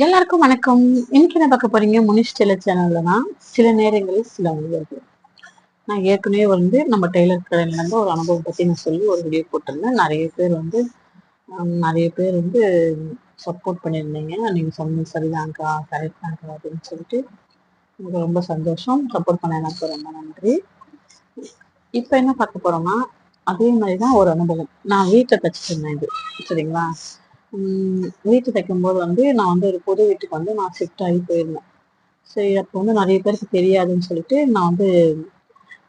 எல்லாருக்கும் வணக்கம். இன்னைக்கு என்ன பார்க்க போறீங்க? முனிஷ் டெய்லர் சேனல்ல தான். சில நேரங்களில் சில அனுபவங்கள். நான் ஏற்கனவே வந்து நம்ம டெய்லர் கடையிலேருந்து ஒரு அனுபவம் பத்தி நான் சொல்லி ஒரு வீடியோ போட்டிருந்தேன். நிறைய பேர் வந்து நிறைய பேர் வந்து சப்போர்ட் பண்ணியிருந்தீங்க. நீங்க சொன்னது சரிதான்க்கா கரெக்ட் தான்க்கா அப்படின்னு சொல்லிட்டு எனக்கு ரொம்ப சந்தோஷம். சப்போர்ட் பண்ண எனக்கு ரொம்ப நன்றி. இப்போ என்ன பார்க்க போறோம்னா அதே மாதிரி தான் ஒரு அனுபவம். நான் வீட்டில் தச்சுட்டு இருந்தேன் இது. சரிங்களா? வீட்டு தைக்கும்போது வந்து நான் வந்து ஒரு புது வீட்டுக்கு வந்து நான் ஷிஃப்ட் ஆகி போயிருந்தேன். சரி அப்போ வந்து நிறைய பேருக்கு தெரியாதுன்னு சொல்லிட்டு நான் வந்து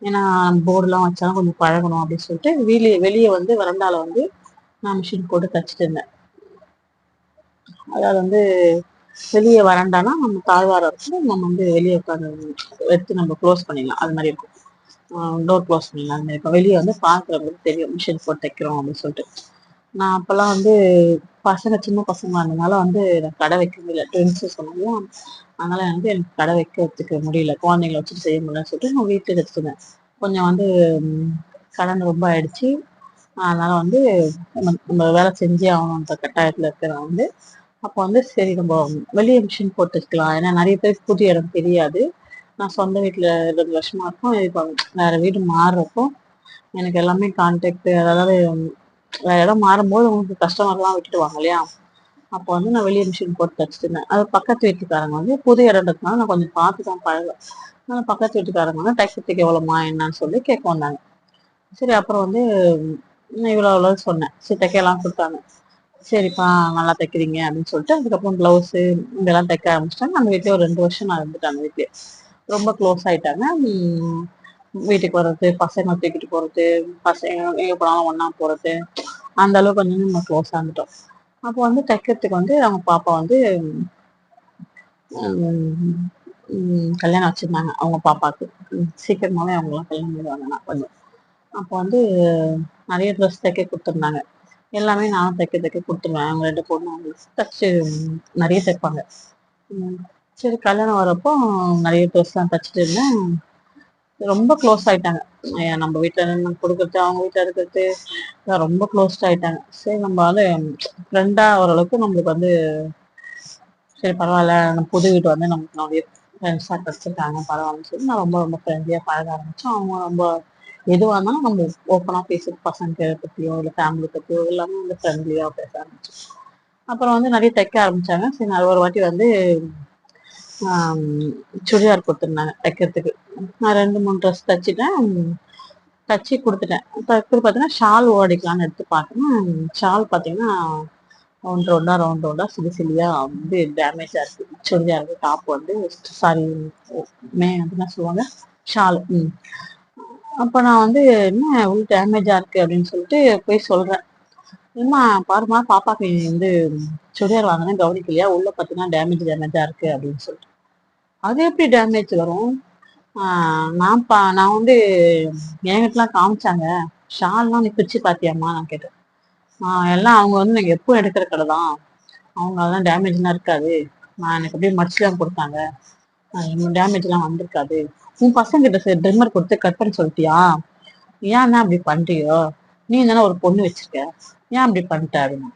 ஏன்னா போர்டுலாம் வச்சாலும் கொஞ்சம் பழகணும் அப்படின்னு சொல்லிட்டு வெளியே வெளியே வந்து வரண்டால வந்து நான் மிஷின் போட்டு தச்சுட்டு இருந்தேன். அதாவது வந்து வெளியே வரண்டானா நம்ம தாழ்வாரம் இருக்கும் நம்ம வந்து வெளியே உட்காந்து எடுத்து நம்ம க்ளோஸ் பண்ணிடலாம். அது மாதிரி இருக்கும். டோர் க்ளோஸ் பண்ணிடலாம். அது மாதிரி இருக்கும். வெளியே வந்து பார்க்குறவங்களுக்கு தெரியும். மிஷின் போட்டு தைக்கிறோம் அப்படின்னு சொல்லிட்டு. நான் அப்போல்லாம் வந்து பசங்க சின்ன பசங்க அதனால வந்து எனக்கு கடை வைக்க முடியல ட்வின்ஸு சொன்னாங்க. அதனால வந்து எனக்கு கடை வைக்கிறதுக்கு முடியல. குழந்தைங்கள வச்சுட்டு செய்ய முடியலன்னு சொல்லிட்டு நான் வீட்டுக்கு வச்சுருந்தேன் கொஞ்சம் வந்து கடன் ரொம்ப ஆயிடுச்சு. அதனால வந்து நம்ம நம்ம வேலை செஞ்சே ஆகணுன்ற கட்டாயத்தில் இருக்கிற வந்து. அப்போ வந்து சரி நம்ம வெளியே மிஷின் போட்டு வச்சுக்கலாம் ஏன்னா நிறைய பேர் புது இடம் தெரியாது. நான் சொந்த வீட்டில் ரெண்டு வருஷமா இருக்கும். இப்போ வேற வீடு மாறுறப்போ எனக்கு எல்லாமே கான்டாக்ட் அதாவது இடம் மாறும்போது உங்களுக்கு கஸ்டமர்லாம் விட்டுடுவாங்க இல்லையா? அப்போ வந்து நான் வெளியே மிஷின் போட்டு தைச்சிருந்தேன் அது பக்கத்து வீட்டுக்காரங்க வந்து புது இடம்ன்றதுனால நான் கொஞ்சம் பார்த்து தான் பழகும் ஆனால் பக்கத்து வீட்டுக்காரங்க வந்து தைக்கிறதுக்கு எவ்வளோமா என்னன்னு சொல்லி கேட்க வந்தாங்க. சரி அப்புறம் வந்து நான் இவ்வளோ அவ்வளோ சொன்னேன். சரி தைக்கலாம் கொடுத்தாங்க. சரிப்பா நல்லா தைக்கிறீங்க அப்படின்னு சொல்லிட்டு அதுக்கப்புறம் ப்ளவுஸு இதெல்லாம் தைக்க ஆரம்பிச்சிட்டாங்க. அந்த வீட்லயே ஒரு ரெண்டு வருஷம் நான் இருந்துட்டேன் அந்த வீட்லயே. ரொம்ப க்ளோஸ் ஆகிட்டாங்க வீட்டுக்கு வர்றது பசங்க தூக்கிட்டு போகிறது பசங்க எங்கே போனாலும் ஒன்றா போகிறது அந்த அளவுக்கு கொஞ்சம் நம்ம க்ளோஸ் ஆகிட்டோம் அப்போ வந்து தைக்கிறதுக்கு வந்து அவங்க பாப்பா வந்து கல்யாணம் வச்சிருந்தாங்க அவங்க பாப்பாக்கு உம் சீக்கிரமாவே அவங்களாம் கல்யாணம் பண்ணிடுவாங்க நான் கொஞ்சம். அப்போ வந்து நிறைய ட்ரெஸ் தைக்க கொடுத்துருந்தாங்க. எல்லாமே நானும் தைக்க தைக்க கொடுத்துருவேன். அவங்க ரெண்டு பொண்ணு அவங்களுக்கு தச்சு நிறைய தைப்பாங்க. சரி கல்யாணம் வரப்போ நிறைய ட்ரெஸ்லாம் தச்சுட்டு இருந்தேன். ரொம்ப க்ளோஸ் ஆயிட்டாங்க. நம்ம வீட்டில் நம்ம கொடுக்குறது அவங்க வீட்டில் இருக்கிறது எல்லாம் ரொம்ப க்ளோஸ் ஆயிட்டாங்க. சரி நம்ம வந்து ஃப்ரெண்டாக ஓரளவுக்கு நம்மளுக்கு வந்து சரி பரவாயில்ல. நம்ம புது வீடு வந்து நமக்கு நிறைய ஃப்ரெண்ட்ஸாக கிடச்சிருக்காங்க பரவாயில்லன்னு சொல்லி நான் ரொம்ப ரொம்ப ஃப்ரெண்ட்லியாக பழக ஆரம்பித்தோம் அவங்க ரொம்ப எதுவாக இருந்தாலும் நம்ம ஓப்பனாக பேசுகிற பசங்க பற்றியோ இல்லை ஃபேமிலி பற்றியோ எல்லாமே வந்து ஃப்ரெண்ட்லியாக பேச ஆரம்பிச்சோம். அப்புறம் வந்து நிறைய தைக்க ஆரம்பிச்சாங்க. சரி நான் ஒரு வாட்டி வந்து சுடிதார் கொடுத்துருந்தாங்க தைக்கிறதுக்கு. நான் ரெண்டு மூணு ட்ரெஸ் தைச்சிட்டேன். தச்சு கொடுத்துட்டேன். தச்சு பார்த்தீங்கன்னா ஷால் ஓடிக்கலாம்னு எடுத்து பார்த்தேன்னா ஷால் பார்த்தீங்கன்னா ரவுண்ட் ரவுண்டாக ரவுண்ட் ரவுண்டாக சிலி சிலியாக வந்து டேமேஜாக இருக்குது சுடிதார் இருக்குது டாப் வந்து சாரி மே அப்படின்னு சொல்லுவாங்க? ஷால். ம். அப்போ நான் வந்து என்ன இவ்வளோ டேமேஜாக இருக்குது அப்படின்னு சொல்லிட்டு போய் சொல்கிறேன் ஏம்மா பாருமா பாப்பாக்கு வந்து சுடிதார் வாங்கினேன் கவனிக்கலையா? உள்ளே பார்த்தீங்கன்னா டேமேஜ் டேமேஜாக இருக்குது அப்படின்னு சொல்லிட்டு. அது எப்படி டேமேஜ் வரும்? நான் பா நான் வந்து என்கிட்டலாம் காமிச்சாங்க. ஷால்லாம் நீ பிரிச்சு பாத்தியாம்மா? நான் கேட்டேன். எல்லாம் அவங்க வந்து நீங்கள் எப்போ எடுக்கிற கடை தான். அவங்க அதெல்லாம் டேமேஜ்லாம் இருக்காது. நான் எனக்கு அப்படியே மடிச்சுலாம் கொடுத்தாங்க. டேமேஜ்லாம் வந்திருக்காது. உன் பசங்க கிட்ட ட்ரிம்மர் கொடுத்து கட் பண்ண சொல்லிட்டியா? ஏன் அப்படி பண்ணுறியோ நீ தானே ஒரு பொண்ணு வச்சிருக்க. ஏன் அப்படி பண்ணிட்ட அப்படின்னா?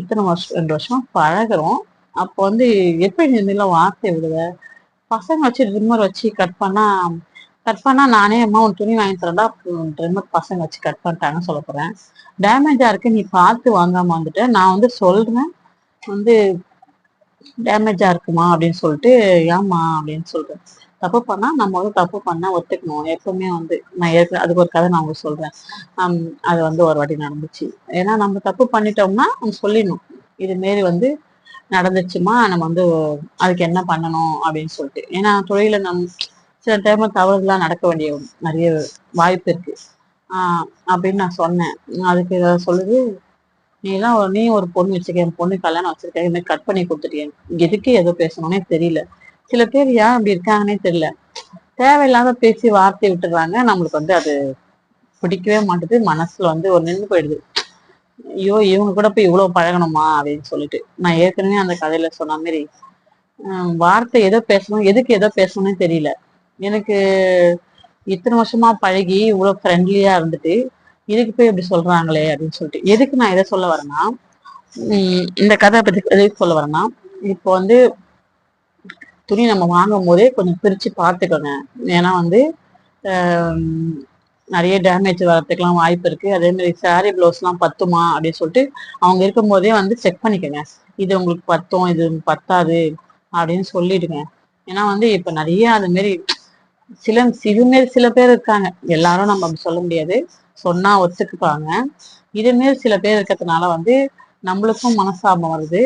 இத்தனை வருஷம் ரெண்டு வருஷமா பழகுறோம். அப்போ வந்து எப்படி நீ வார்த்தை விடுவ பசங்க வச்சு ட்ரிம்மர் வச்சு கட் பண்ணா கட் பண்ணா நானே அம்மா உன் துணி வாங்கி தரேன்டா ட்ரிம்மர் பசங்க வச்சு கட் பண்ணிட்டாங்கன்னு சொல்ல போறேன். டேமேஜா இருக்கு நீ பார்த்து வாங்காம வந்துட்ட. நான் வந்து சொல்றேன். வந்து டேமேஜா இருக்குமா அப்படின்னு சொல்லிட்டு ஏம்மா அப்படின்னு சொல்றேன். தப்பு பண்ணா நம்ம வந்து தப்பு பண்ணா ஒத்துக்கணும். எப்பவுமே வந்து நான் ஏற்கனவே அதுக்கு ஒரு கதை நான் உங்களுக்கு சொல்றேன். அது வந்து ஒரு வாட்டி நடந்துச்சு. ஏன்னா நம்ம தப்பு பண்ணிட்டோம்னா நம்ம சொல்லிடணும். இது மாரி வந்து நடந்துச்சுமா? நம்ம வந்து அதுக்கு என்ன பண்ணணும் அப்படின்னு சொல்லிட்டு. ஏன்னா தொழில நம் சில டைம் தவறுதெல்லாம் நடக்க வேண்டிய நிறைய வாய்ப்பு இருக்கு. ஆஹ் அப்படின்னு நான் சொன்னேன். அதுக்கு இதை சொல்லுது நீ எல்லாம் நீ ஒரு பொண்ணு வச்சிருக்க என் பொண்ணு கல்யாணம் வச்சிருக்க இந்த கட் பண்ணி கொடுத்துட்டேன் எதுக்கு எதோ பேசணும்னே தெரியல. சில பேர் ஏன் அப்படி இருக்காங்கன்னே தெரியல. தேவையில்லாத பேசி வார்த்தை விட்டுறாங்க. நம்மளுக்கு வந்து அது பிடிக்கவே மாட்டுது. மனசுல வந்து ஒரு நின்று போயிடுது. ஐயோ இவங்க கூட போய் இவ்வளவு பழகணுமா அப்படின்னு சொல்லிட்டு. நான் ஏற்கனவே அந்த கதையில சொன்ன மாதிரி வார்த்தை எதோ பேசணும் எதுக்கு எதோ பேசணும்னு தெரியல. எனக்கு இத்தனை வருஷமா பழகி இவ்வளவு ஃப்ரெண்ட்லியா இருந்துட்டு இதுக்கு போய் இப்படி சொல்றாங்களே அப்படின்னு சொல்லிட்டு. எதுக்கு நான் எதை சொல்ல வரேன்னா இந்த கதை பத்தி எதுக்கு சொல்ல வரேன்னா இப்போ வந்து துணி நம்ம வாங்கும் போதே கொஞ்சம் பிரிச்சு பார்த்துக்கோங்க. ஏன்னா வந்து நிறைய டேமேஜ் வரதுக்கெல்லாம் வாய்ப்பு இருக்கு. அதே மாதிரி சாரி ப்ளவுஸ்லாம் பத்துமா அப்படின்னு சொல்லிட்டு அவங்க இருக்கும்போதே வந்து செக் பண்ணிக்கோங்க. இது உங்களுக்கு பத்தும் இது பத்தாது அப்படின்னு சொல்லிடுங்க. ஏன்னா வந்து இப்ப நிறைய அது மாரி சில இதுமாரி சில பேர் இருக்காங்க. எல்லாரும் நம்ம அப்படி சொல்ல முடியாது. சொன்னா ஒத்துக்குப்பாங்க இதுமாரி சில பேர் இருக்கிறதுனால வந்து நம்மளுக்கும் மனசாபம் வருது.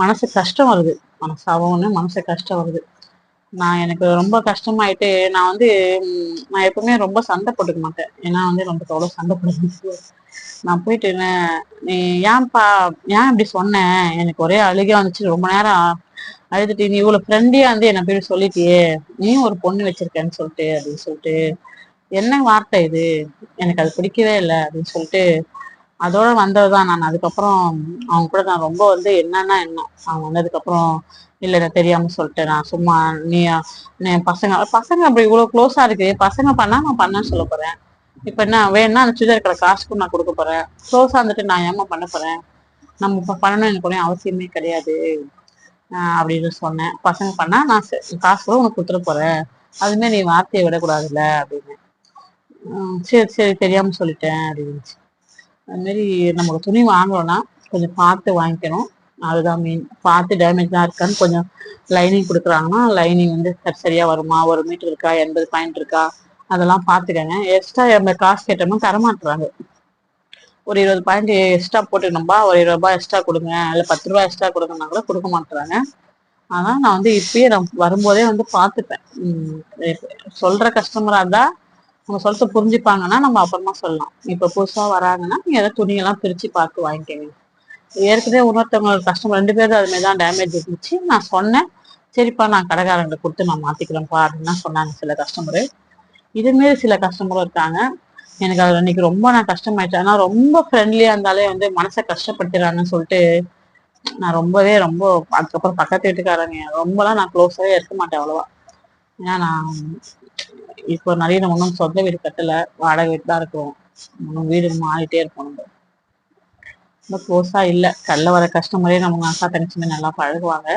மனசு கஷ்டம் வருது. மனசாபம்னு மனசு கஷ்டம் வருது. நான் எனக்கு ரொம்ப கஷ்டமாயிட்டு நான் வந்து நான் எப்பவுமே ரொம்ப சண்டை போட்டுக்க மாட்டேன். ஏன்னா வந்து ரொம்ப அவ்வளோ சண்டை போட்டு நான் போயிட்டு என்ன நீ ஏன்பா ஏன் இப்படி சொன்னேன் எனக்கு ஒரே அழுகை வந்துச்சு. ரொம்ப நேரம் அழுதுட்டு நீ இவ்வளவு ஃப்ரெண்டியா வந்து என்ன போய் சொல்லிட்டியே? நீயும் ஒரு பொண்ணு வச்சிருக்கேன்னு சொல்லிட்டு அப்படின்னு சொல்லிட்டு என்ன வார்த்தை இது? எனக்கு அது பிடிக்கவே இல்லை அப்படின்னு சொல்லிட்டு அதோட வந்ததுதான் நான். அதுக்கப்புறம் அவங்க கூட நான் ரொம்ப வந்து என்னன்னா என்ன அவங்க வந்ததுக்கப்புறம் இல்ல நான் தெரியாம சொல்லிட்டேன். நான் சும்மா நீ பசங்க பசங்க அப்படி இவ்வளவு க்ளோஸா இருக்கு. பசங்க பண்ணா நான் பண்ண சொல்ல போறேன். இப்ப என்ன வேணும்னா அந்த சுடிதார் இருக்கிற காசுக்கும் நான் கொடுக்க போறேன். க்ளோஸா இருந்துட்டு நான் ஏமா பண்ண போறேன்? நம்ம பண்ணணும் எனக்கு ஒன்றும் அவசியமே கிடையாது. அப்படின்னு சொன்னேன். பசங்க பண்ணா நான் காசு கூட உனக்கு கொடுத்துட போறேன். அதுமே நீ வார்த்தையை விடக்கூடாதுல்ல அப்படின்னு. சரி சரி தெரியாம சொல்லிட்டேன் அப்படின்னு. அது மாதிரி நமக்கு துணி வாங்கணும்னா கொஞ்சம் பார்த்து வாங்கிக்கணும். அதுதான் மீன் பார்த்து டேமேஜ்லாம் இருக்கான்னு கொஞ்சம் லைனிங் கொடுக்குறாங்கன்னா லைனிங் வந்து சரியாக சரியா வருமா? ஒரு மீட்டர் இருக்கா? எண்பது பாயிண்ட் இருக்கா? அதெல்லாம் பார்த்துக்கங்க. எக்ஸ்ட்ரா நம்ம காசு கேட்டோம்னா தரமாட்டுறாங்க ஒரு இருபது பாயிண்ட் எக்ஸ்ட்ரா போட்டுக்கணும்பா ஒரு இருபது ரூபாய் எக்ஸ்ட்ரா கொடுங்க இல்லை பத்து ரூபாய் எக்ஸ்ட்ரா கொடுங்கன்னா கூட கொடுக்க மாட்டுறாங்க. ஆனால் நான் வந்து இப்பயே நான் வரும்போதே வந்து பார்த்துப்பேன். சொல்கிற கஸ்டமராக சொல்ற அவங்க சொல்லிட்டு புரிஞ்சுப்பாங்கன்னா நம்ம அப்புறமா சொல்லலாம். இப்போ புதுசாக வராங்கன்னா நீங்கள் எதாவது துணியெல்லாம் பிரித்து பார்த்து வாங்கிக்கோங்க. ஏற்கனவே இன்னொருத்தவங்க கஸ்டமர் ரெண்டு பேரும் அது மாதிரி தான் டேமேஜ் இருந்துச்சு. நான் சொன்னேன். சரிப்பா நான் கடைக்காரங்களை கொடுத்து நான் மாத்திக்கிறேன்ப்பா அப்படின்னு சொன்னாங்க சில கஸ்டமரு இதுமாரி சில கஸ்டமரும் இருக்காங்க. எனக்கு அது அன்னைக்கு ரொம்ப நான் கஷ்டமாயிட்டேன். ஆனா ரொம்ப ஃப்ரெண்ட்லியாக இருந்தாலே வந்து மனசை கஷ்டப்படுத்துறாங்கன்னு சொல்லிட்டு நான் ரொம்பவே ரொம்ப அதுக்கப்புறம் பக்கத்து வீட்டுக்காரங்க ரொம்பலாம் நான் க்ளோஸாகவே இருக்க மாட்டேன் அவ்வளோவா. ஏன்னா நான் இப்போ நிறைய நம்ம சொந்த வீடு கட்டலை. வாடகை வீட்டு தான் இருக்கும். ஒன்றும் வீடு மாறிட்டே இருப்போம் நம்ம. ரொம்ப க்ளோஸா இல்லை. கல்ல வர கஸ்டமரே நம்ம அக்கா தங்கச்சிமே நல்லா பழகுவாங்க.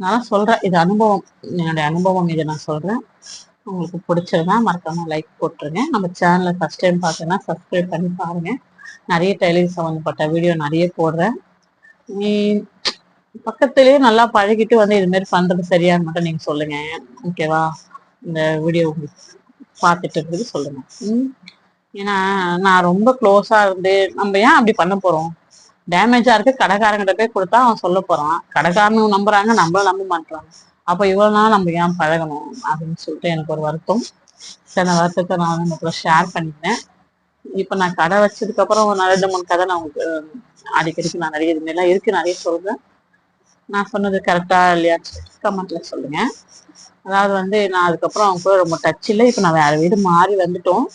நான் சொல்றேன். இது அனுபவம். என்னுடைய அனுபவம் இதை நான் சொல்றேன். உங்களுக்கு பிடிச்சிருந்தா மறக்காம லைக் போட்டுருங்க. நம்ம சேனலை ஃபர்ஸ்ட் டைம் பார்த்தோன்னா சப்ஸ்கிரைப் பண்ணி பாருங்க. நிறைய டெய்லரிங் சம்மந்தப்பட்ட வீடியோ நிறைய போடுறேன். நீ பக்கத்துலேயே நல்லா பழகிட்டு வந்து இது மாதிரி பண்றது சரியான்னு மட்டும் நீங்க சொல்லுங்க. ஓகேவா இந்த வீடியோ பார்த்துட்டு இருக்குது சொல்லுங்க. ம்? ஏன்னா நான் ரொம்ப க்ளோஸா இருந்து நம்ம ஏன் அப்படி பண்ண போறோம்? டேமேஜா இருக்கு கடைக்காரங்கிட்ட போய் கொடுத்தா அவன் சொல்ல போறான். கடைக்காரனும் நம்புறாங்க நம்மளும் நம்ப மாட்டாங்க அப்ப இவ்வளவு நாள் நம்ம ஏன் பழகணும்? அப்படின்னு சொல்லிட்டு எனக்கு ஒரு வருத்தம். சில வருத்தத்தை நான் வந்து உங்க ஷேர் பண்ணிட்டேன் இப்ப நான் கடை வச்சதுக்கு அப்புறம் ஒரு ரெண்டு மூணு கதை நான் உங்களுக்கு அடிக்கடிக்கு நான் நிறைய இது மாதிரிலாம் இருக்கு நிறைய சொல்றேன். நான் சொன்னது கரெக்டா இல்லையா? கமெண்ட்ல சொல்லுங்க. அதாவது வந்து நான் அதுக்கப்புறம் அவங்க கூட ரொம்ப டச் இல்லை. இப்போ நான் வேற வீடு மாறி வந்துட்டோம்.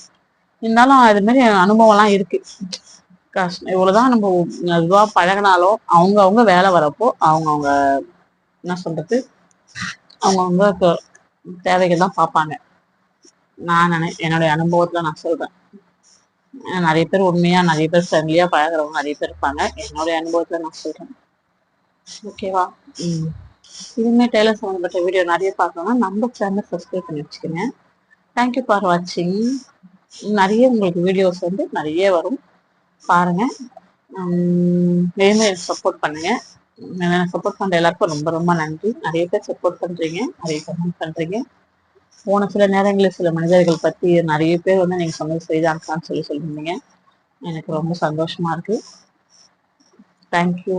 இருந்தாலும் அது மாதிரி அனுபவம்லாம் இருக்கு. கஷ்டம் இவ்வளவுதான் நம்ம இதுவா பழகினாலும் அவங்க அவங்க வேலை வரப்போ அவங்க அவங்க என்ன சொல்றது? அவங்கவுங்க அவங்க தேவைகள் தான் பார்ப்பாங்க. நான் நினை என்னுடைய அனுபவத்துல நான் சொல்றேன். நிறைய பேர் உண்மையா நிறைய பேர் ஃப்ரெண்ட்லியா பழகுறவங்க நிறைய பேர் இருப்பாங்க. என்னுடைய அனுபவத்துல நான் சொல்றேன். ஓகேவா ம். இதுவுமே டெய்லர் சம்மந்தப்பட்ட வீடியோ நிறைய பார்க்கணும்னா நம்ம சேனல் சப்ஸ்கிரைப் பண்ணி வச்சுக்கோங்க. தேங்க்யூ ஃபார் வாட்சிங் நிறைய உங்களுக்கு வீடியோஸ் வந்து நிறைய வரும். பாருங்க. வேணும் சப்போர்ட் பண்ணுங்க. சப்போர்ட் பண்ற எல்லாருக்கும் ரொம்ப ரொம்ப நன்றி. நிறைய பேர் சப்போர்ட் பண்றீங்க. நிறைய கமெண்ட் பண்றீங்க. போன சில நேரங்களில் சில மனிதர்கள் பத்தி நிறைய பேர் வந்து நீங்க சொன்னது சரிதான்க்கான்னு சொல்லி சொல்லியிருந்தீங்க. எனக்கு ரொம்ப சந்தோஷமா இருக்கு. தேங்க்யூ